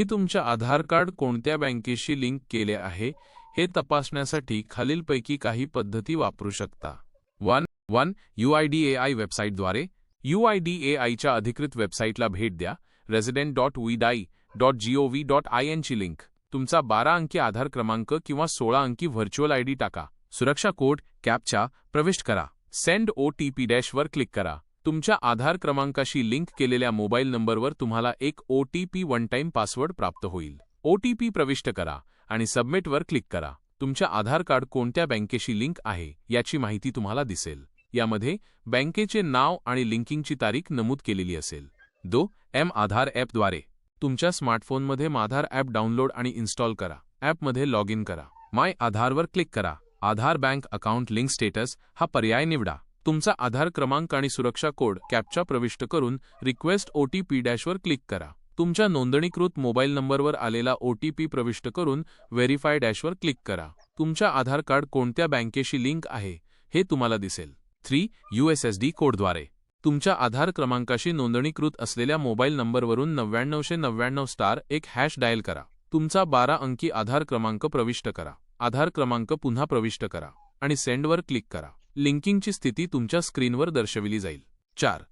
मी तुमच्या आधार कार्ड कोणत्या बँकेशी लिंक केले आहे हे तपासण्यासाठी खालीलपैकी काही पद्धती वापरू शकता. One one U I D A I वेबसाईटद्वारे यू आय डी ए आयच्या अधिकृत वेबसाईटला भेट द्या रेझिडेंट डॉट विदाई dot G O V dot I एनची link. तुमचा बारा अंकी आधार क्रमांक किंवा सोळा अंकी व्हर्च्युअल आय डी टाका. सुरक्षा कोड कॅपचा प्रविष्ट करा. सेंड ओ टी पी डॅशवर क्लिक करा. तुमच्या आधार क्रमांकाशी लिंक केलेल्या मोबाईल नंबरवर तुम्हाला एक O T P one time password प्राप्त होईल. ओ टी पी प्रविष्ट करा आणि सबमिटवर क्लिक करा. तुमच्या आधार कार्ड कोणत्या बँकेशी लिंक आहे याची माहिती तुम्हाला दिसेल. यामध्ये बँकेचे नाव आणि लिंकिंगची तारीख नमूद केलेली असेल. दो एम आधार ॲपद्वारे तुमच्या स्मार्टफोनमध्ये माधार ॲप डाउनलोड आणि इन्स्टॉल करा. ॲपमध्ये लॉग इन करा. माय आधारवर क्लिक करा. Aadhaar bank account link status हा पर्याय निवडा. तुमचा आधार क्रमांक आणि सुरक्षा कोड कॅपचा प्रविष्ट करून रिक्वेस्ट ओ टी पी डॅशवर क्लिक करा. तुमच्या नोंदणीकृत मोबाईल नंबरवर आलेला ओ टी पी प्रविष्ट करून व्हेरीफाय डॅशवर क्लिक करा. तुमच्या आधार कार्ड कोणत्या बँकेशी लिंक आहे हे तुम्हाला दिसेल. थ्री यूएसएसडी कोडद्वारे. तुमच्या आधार क्रमांकाशी नोंदणीकृत असलेल्या मोबाईल नंबरवरून नव्याण्णवशे नव्याण्णव स्टार एक हॅश डायल करा. तुमचा बारा अंकी आधार क्रमांक प्रविष्ट करा. आधार क्रमांक पुन्हा प्रविष्ट करा आणि सेंडवर क्लिक करा. लिंकिंगची स्थिती तुमच्या स्क्रीनवर दर्शविली जाईल. चार.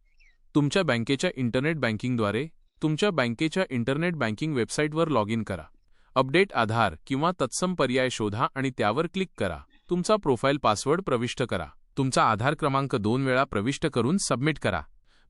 तुमच्या बँकेच्या इंटरनेट बँकिंगद्वारे तुमच्या बँकेच्या इंटरनेट बँकिंग वेबसाईटवर लॉग इन करा. अपडेट आधार किंवा तत्सम पर्याय शोधा आणि त्यावर क्लिक करा. तुमचा प्रोफाईल पासवर्ड प्रविष्ट करा. तुमचा आधार क्रमांक दोन वेळा प्रविष्ट करून सबमिट करा.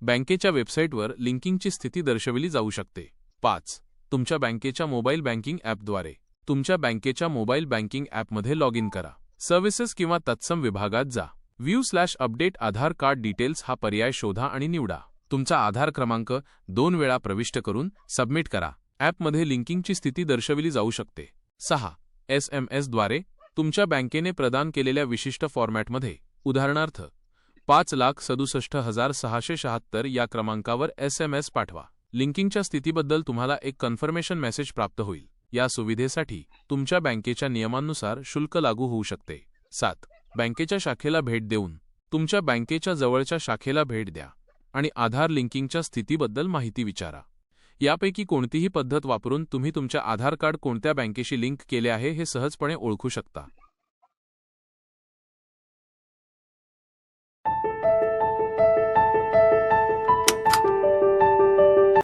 बँकेच्या वेबसाईटवर लिंकिंगची स्थिती दर्शविली जाऊ शकते. पाच. तुमच्या बँकेच्या मोबाईल बँकिंग ॲपद्वारे तुमच्या बँकेच्या मोबाईल बँकिंग ॲपमध्ये लॉग इन करा. सर्व्हिसेस किंवा तत्सम विभागात जा. View slash update Aadhaar card details हा पर्याय शोधा आणि निवडा. तुमचा आधार क्रमांक दोन वेळा प्रविष्ट करून सबमिट करा. ॲपमध्ये लिंकिंगची स्थिती दर्शविली जाऊ शकते. सहा. एस एम एसद्वारे तुमच्या बँकेने प्रदान केलेल्या विशिष्ट फॉर्मॅटमध्ये उदाहरणार्थ पाच लाख सदुसष्ट हजार सहाशे शहात्तर या क्रमांकावर एस एम एस पाठवा. लिंकिंगच्या स्थितीबद्दल तुम्हाला एक कन्फर्मेशन मेसेज प्राप्त होईल. या सुविधेसाठी तुमच्या बँकेच्या नियमांनुसार शुल्क लागू होऊ शकते. सात. बँकेच्या शाखेला भेट देऊन तुमच्या बँकेच्या जवळच्या शाखेला भेट द्या आणि आधार लिंकिंगच्या स्थितीबद्दल माहिती विचारा. यापैकी कोणतीही पद्धत वापरून तुम्ही तुमच्या आधार कार्ड कोणत्या बँकेशी लिंक केले आहे हे सहजपणे ओळखू शकता.